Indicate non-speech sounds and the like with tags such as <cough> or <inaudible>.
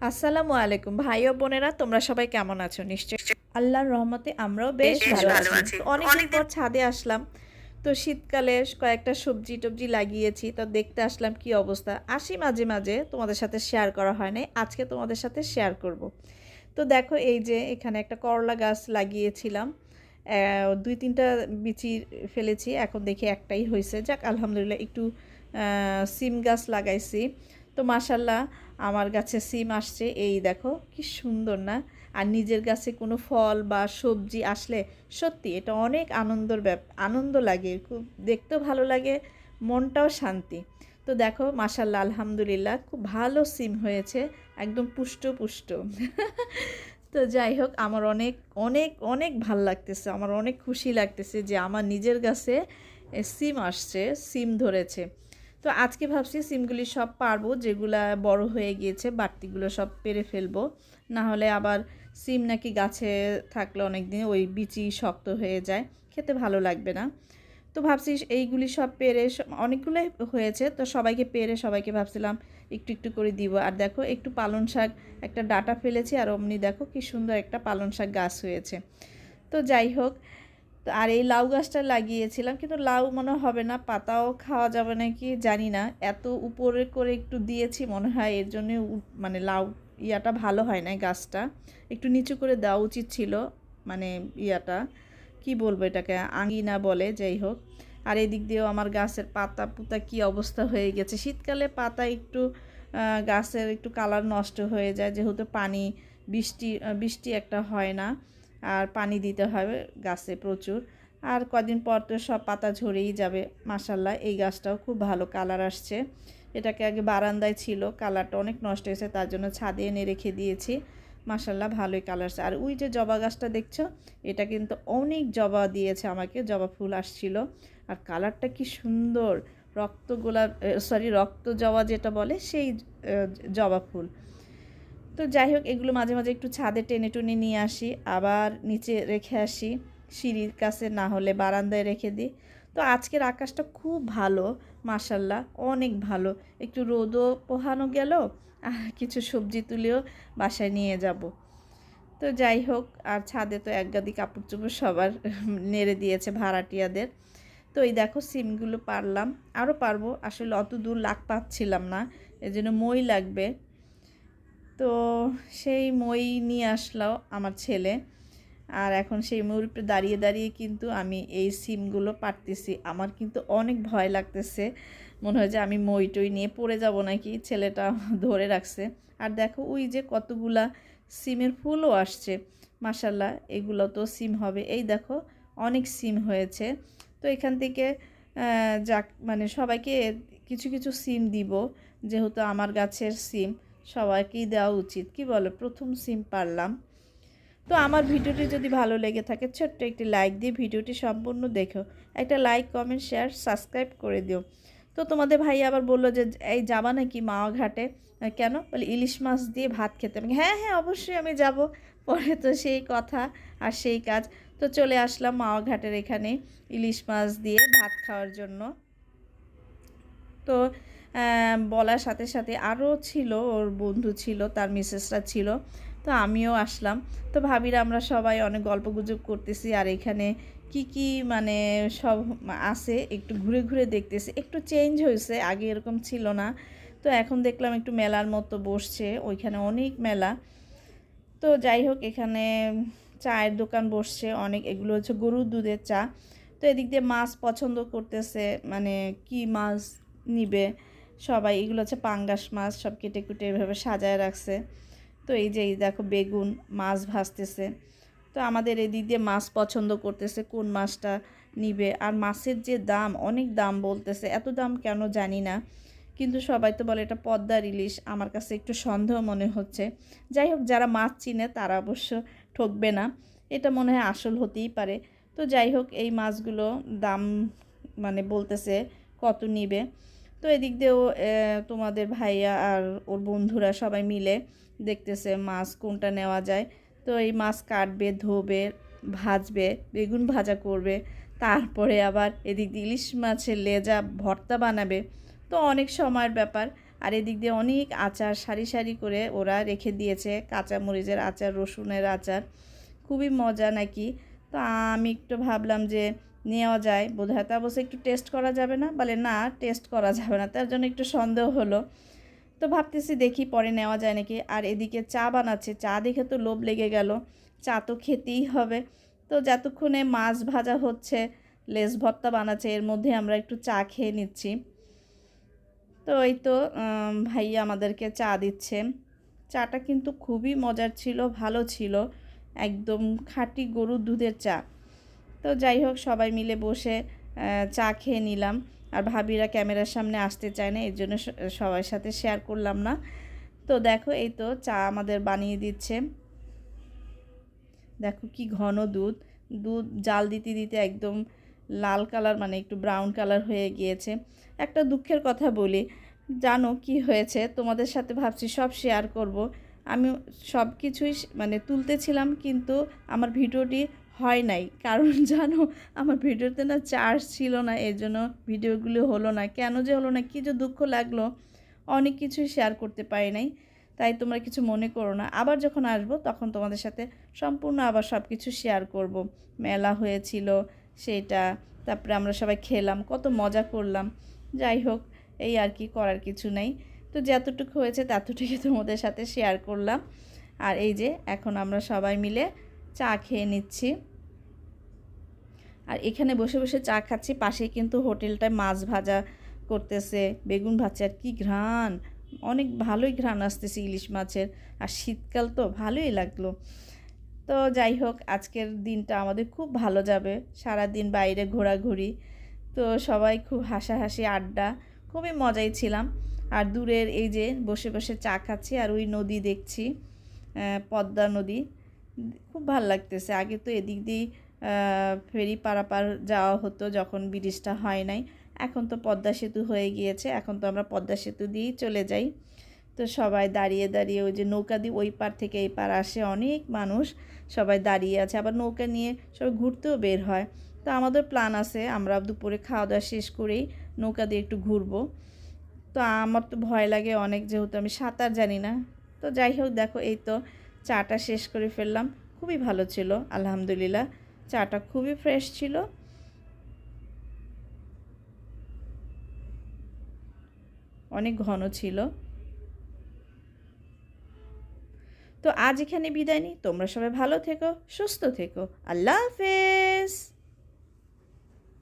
আসসালামু আলাইকুম। ভাই ও বোনেরা তোমরা সবাই কেমন আছো? নিশ্চয়ই আল্লাহর রহমতে আমরাও বেশ ভালো আছি। অনেকদিন পর ছাদে আসলাম। তো শীতকালে কয়েকটা সবজি টবজি লাগিয়েছি তো দেখতে আসলাম কি অবস্থা। আসি মাঝে মাঝে তোমাদের সাথে শেয়ার করা হয় নাই। আজকে তোমাদের সাথে শেয়ার করব। তো দেখো এই যে এখানে একটা করলা গাছ লাগিয়েছিলাম। দুই তিনটা বিচি ফেলেছি এখন দেখি একটাই হয়েছে। যাক আলহামদুলিল্লাহ একটু সিম গাছ লাগাইছি। তো মাসাল্লাহ আমার গাছে সিম আসছে, এই দেখো, কি সুন্দর না? আর নিজের গাছে কোনো ফল বা সবজি আসলে সত্যি এটা অনেক আনন্দর ব্যাপ, আনন্দ লাগে, খুব দেখতেও ভালো লাগে, মনটাও শান্তি। তো দেখো মাসাল্লাহ আলহামদুলিল্লাহ, খুব ভালো সিম হয়েছে, একদম পুষ্ট পুষ্ট। <laughs> তো যাই হোক, আমার অনেক অনেক অনেক ভালো লাগতেছে, আমার অনেক খুশি লাগতেছে যে আমার নিজের গাছে সিম আসছে, সিম ধরেছে। তো আজকে ভাবছি সিমগুলি সব পারব, যেগুলা বড় হয়ে গিয়েছে, বাড়তিগুলো সব পেরে ফেলব। না হলে আবার সিম নাকি গাছে থাকলে অনেক দিন ওই বিচি শক্ত হয়ে যায়, খেতে ভালো লাগবে না। তো ভাবছি এইগুলি সব পেরে অনেকগুলোই হয়েছে, তো সবাইকে পেরে সবাইকে ভাবছিলাম একটু একটু করে দিব। আর দেখো, একটু পালং শাক একটা ডাটা ফেলেছি, আর অমনি দেখো কি সুন্দর একটা পালং শাক গাছ হয়েছে। তো যাই হোক তো আর এই লাউ গাছটা লাগিয়েছিলাম, কিন্তু লাউ মনে হবে না, পাতাও খাওয়া যাবে নাকি জানি না। এত উপরে করে একটু দিয়েছি, মনে হয় এর জন্য মানে লাউ ইয়াটা ভালো হয় না গাছটা। একটু নিচু করে দেওয়া উচিত ছিল মানে ইয়াটা, কি বলব এটাকে আঙ্গিনা বলে, যাই হোক। আর এদিক দিয়েও আমার গাছের পাতা পুতা কি অবস্থা হয়ে গেছে। শীতকালে পাতা একটু গাছের একটু কালার নষ্ট হয়ে যায়, যেহেতু পানি, বৃষ্টি বৃষ্টি একটা হয় না। আর পানি দিতে হবে গাছে প্রচুর। আর কদিন পর তো সব পাতা ঝরেই যাবে মাসাল্লাহ এই গাছটাও খুব ভালো কালার আসছে। এটাকে আগে বারান্দায় ছিল, কালারটা অনেক নষ্ট হয়েছে, তার জন্য ছাদে এনে রেখে দিয়েছি। মাসাল্লাহ ভালোই কালার আসছে। আর ওই যে জবা গাছটা দেখছ, এটা কিন্তু অনেক জবা দিয়েছে আমাকে, জবা ফুল আসছিল। আর কালারটা কি সুন্দর, রক্ত গোলাপ সরি রক্ত জবা যেটা বলে, সেই জবা ফুল। তো যাই হোক, এগুলো মাঝে মাঝে একটু ছাদে টেনে টুনে নিয়ে আসি। আবার নিচে রেখে আসি, সিঁড়ির কাছে না হলে বারান্দায় রেখে দিই। তো আজকের আকাশটা খুব ভালো মাসাল্লাহ অনেক ভালো। একটু রোদও পোহানো গেল, আর কিছু সবজি তুলেও বাসায় নিয়ে যাব। তো যাই হোক, আর ছাদে তো এক গাদি কাপড় চোপড় সবার নেড়ে দিয়েছে ভাড়াটিয়াদের। তো এই দেখো, সিমগুলো পারলাম। আরও পারব, আসলে অত দূর লাগ পাচ্ছিলাম না, এজন্য মই লাগবে। তো সেই মই নিয়ে আসলো আমার ছেলে। আর এখন সেই ময়ূর উপরে দাঁড়িয়ে দাঁড়িয়ে কিন্তু আমি এই সিমগুলো পারতেছি আমার কিন্তু অনেক ভয় লাগতেছে। মনে হয় যে আমি মই টই নিয়ে পড়ে যাব নাকি? ছেলেটা ধরে রাখছে। আর দেখো ওই যে কতগুলা সিমের ফুলও আসছে। মাসাল্লাহ এগুলো তো সিম হবে। এই দেখো, অনেক সিম হয়েছে। তো এখান থেকে যাক মানে সবাইকে কিছু কিছু সিম দিব, যেহেতু আমার গাছের সিম। সবাইকেই দেওয়া উচিত। কি বলো? প্রথম সিম পারলাম। তো আমার ভিডিওটি যদি ভালো লেগে থাকে, ছোট্ট একটি লাইক দিয়ে ভিডিওটি সম্পূর্ণ দেখো। একটা লাইক কমেন্ট শেয়ার সাবস্ক্রাইব করে দিও। তো তোমাদের ভাই আবার বলল যে, এই যাবা নাকি মাওয়া ঘাটে কেন? বলে, ইলিশ মাছ দিয়ে ভাত খেতে। আমি হ্যাঁ হ্যাঁ অবশ্যই আমি যাব। পরে তো সেই কথা আর সেই কাজ। তো চলে আসলাম মাওয়া ঘাটের এখানে ইলিশ মাছ দিয়ে ভাত খাওয়ার জন্য। তো বলার সাথে সাথে আরও ছিল, ওর বন্ধু ছিল, তার মিসেসরা ছিল, তো আমিও আসলাম। তো ভাবিরা আমরা সবাই অনেক গল্প গুজব করতেছি আর এখানে কি কি মানে সব আছে একটু ঘুরে ঘুরে দেখতেছি। একটু চেঞ্জ হয়েছে, আগে এরকম ছিল না। তো এখন দেখলাম একটু মেলার মতো বসছে, ওইখানে অনেক মেলা। তো যাই হোক, এখানে চায়ের দোকান বসছে, অনেক এগুলো হচ্ছে গরুর দুধের চা। তো এদিক দিয়ে মাছ পছন্দ করতেছে মানে কি মাছ নিবে? সবাই এগুলো হচ্ছে পাঙ্গাস মাছ, সব কেটে কুটে এভাবে সাজায় রাখছে। তো এই যে এই দেখো বেগুন মাছ ভাজতেছে। তো আমাদের এদিক দিয়ে মাছ পছন্দ করতেছে, কোন মাছটা নিবে? আর মাছের যে দাম, অনেক দাম বলতেছে, এত দাম কেন জানি না। কিন্তু সবাই তো বলে এটা পদ্মার ইলিশ, আমার কাছে একটু সন্দেহ মনে হচ্ছে। যাই হোক, যারা মাছ চিনে তারা অবশ্য ঠকবে না। এটা মনে হয় আসল হতেই পারে। তো যাই হোক, এই মাছগুলো দাম মানে বলতেছে কত নিবে। তো এদিক দিয়েও তোমাদের ভাইয়া আর ওর বন্ধুরা সবাই মিলে দেখতেছে মাছ কোনটা নেওয়া যায়। তো এই মাছ কাটবে, ধোবে, ভাজবে, বেগুন ভাজা করবে, তারপরে আবার এদিক দিয়ে ইলিশ মাছের লেজা ভর্তা বানাবে। তো অনেক সময়ের ব্যাপার। আর এদিক দিয়ে অনেক আচার সারি সারি করে ওরা রেখে দিয়েছে কাঁচা মরিচের আচার, রসুনের আচার। খুবই মজা নাকি? তো আমি একটু ভাবলাম যে নেওয়া যায়। বোধ হয় তা অবশ্যই একটু টেস্ট করা যাবে না। বলে না টেস্ট করা যাবে না। তার জন্য একটু সন্দেহ হলো। তো ভাবতেছি দেখি পরে নেওয়া যায় নাকি। আর এদিকে চা বানাচ্ছে। চা দেখে তো লোভ লেগে গেল। চা তো খেতেই হবে। তো যতক্ষণে মাছ ভাজা হচ্ছে, লেস ভর্তা বানাচ্ছে, এর মধ্যে আমরা একটু চা খেয়ে নিচ্ছি। তো এই তো ভাইয়া আমাদেরকে চা দিচ্ছে। চাটা কিন্তু খুবই মজার ছিল, ভালো ছিল। একদম খাঁটি গরুর দুধের চা। তো যাই হোক, সবাই মিলে বসে চা খেয়ে নিলাম। আর ভাবিরা ক্যামেরার সামনে আসতে চায় না, এর জন্য সবার সাথে শেয়ার করলাম না। তো দেখো, এই তো চা আমাদের বানিয়ে দিচ্ছে। দেখো কি ঘন দুধ। দুধ জাল দিতে দিতে একদম লাল কালার মানে একটু ব্রাউন কালার হয়ে গিয়েছে। একটা দুঃখের কথা বলি, জানো কি হয়েছে? তোমাদের সাথে ভাবছি সব শেয়ার করব। আমি সব কিছুই মানে তুলতেছিলাম, কিন্তু আমার ভিডিওটি হয় নাই। কারণ <laughs> জানো, আমার ভিডিওতে না চার্জ ছিল না এই জন্য ভিডিওগুলো হলো না। কেন যে হলো না, কি যে দুঃখ লাগল, অনেক কিছুই শেয়ার করতে পারি নাই। তাই তোমরা কিছু মনে করো না। আবার যখন আসব, তখন তোমাদের সাথে সম্পূর্ণ আবার সব কিছু শেয়ার করব। মেলা হয়েছিল, সেটা, তারপরে আমরা সবাই খেলাম, কত মজা করলাম। যাই হোক, এই আর কি করার কিছু নেই। তো যতটুকু হয়েছে ততটুকু তোমাদের সাথে শেয়ার করলাম। আর এই যে, এখন আমরা সবাই মিলে চা খেয়ে নিচ্ছি। আর এখানে বসে বসে চা খাচ্ছি। পাশেই কিন্তু হোটেলটায় মাছ ভাজা করতেছে, বেগুন ভাজছে। আর কি ঘ্রাণ! অনেক ভালোই ঘ্রাণ আসতেছে ইলিশ মাছের। আর শীতকাল তো ভালোই লাগল। তো যাই হোক, আজকের দিনটা আমাদের খুব ভালো যাবে। সারা দিন বাইরে ঘোরাঘুরি। তো সবাই খুব হাসাহাসি, আড্ডা। খুবই মজাই ছিলাম। আর দূরের এই যে বসে বসে চা খাচ্ছি। আর ওই নদী দেখছি পদ্মা নদী। খুব ভালো লাগতেছে। আগে তো এদিক আহ, ফেরি পারাপার যাওয়া হতো যখন ব্রিজটা হয় নাই। এখন তো পদ্মা সেতু হয়ে গিয়েছে। এখন তো আমরা পদ্মা সেতু দিয়েই চলে যাই। তো সবাই দাঁড়িয়ে দাঁড়িয়ে ওই যে নৌকা দিয়ে ওই পার থেকে এই পার আসে অনেক মানুষ। সবাই দাঁড়িয়ে আছে। আবার নৌকা নিয়ে সবাই ঘুরতেও বের হয়। তো আমাদের প্ল্যান আছে আমরা দুপুরে খাওয়া দাওয়া শেষ করেই নৌকা দিয়ে একটু ঘুরবো। তো আমার তো ভয় লাগে অনেক যেহেতু আমি সাঁতার জানি না। তো যাই হোক দেখো এই তো চাটা শেষ করে ফেললাম। খুবই ভালো ছিল, আলহামদুলিল্লাহ। চাটা খুবই ফ্রেশ ছিল। অনেক ঘন ছিল। তো আজ এখানে বিদায় নিই। তোমরা সবাই ভালো থেকো, সুস্থ থেকো। আল্লাহ হাফেজ!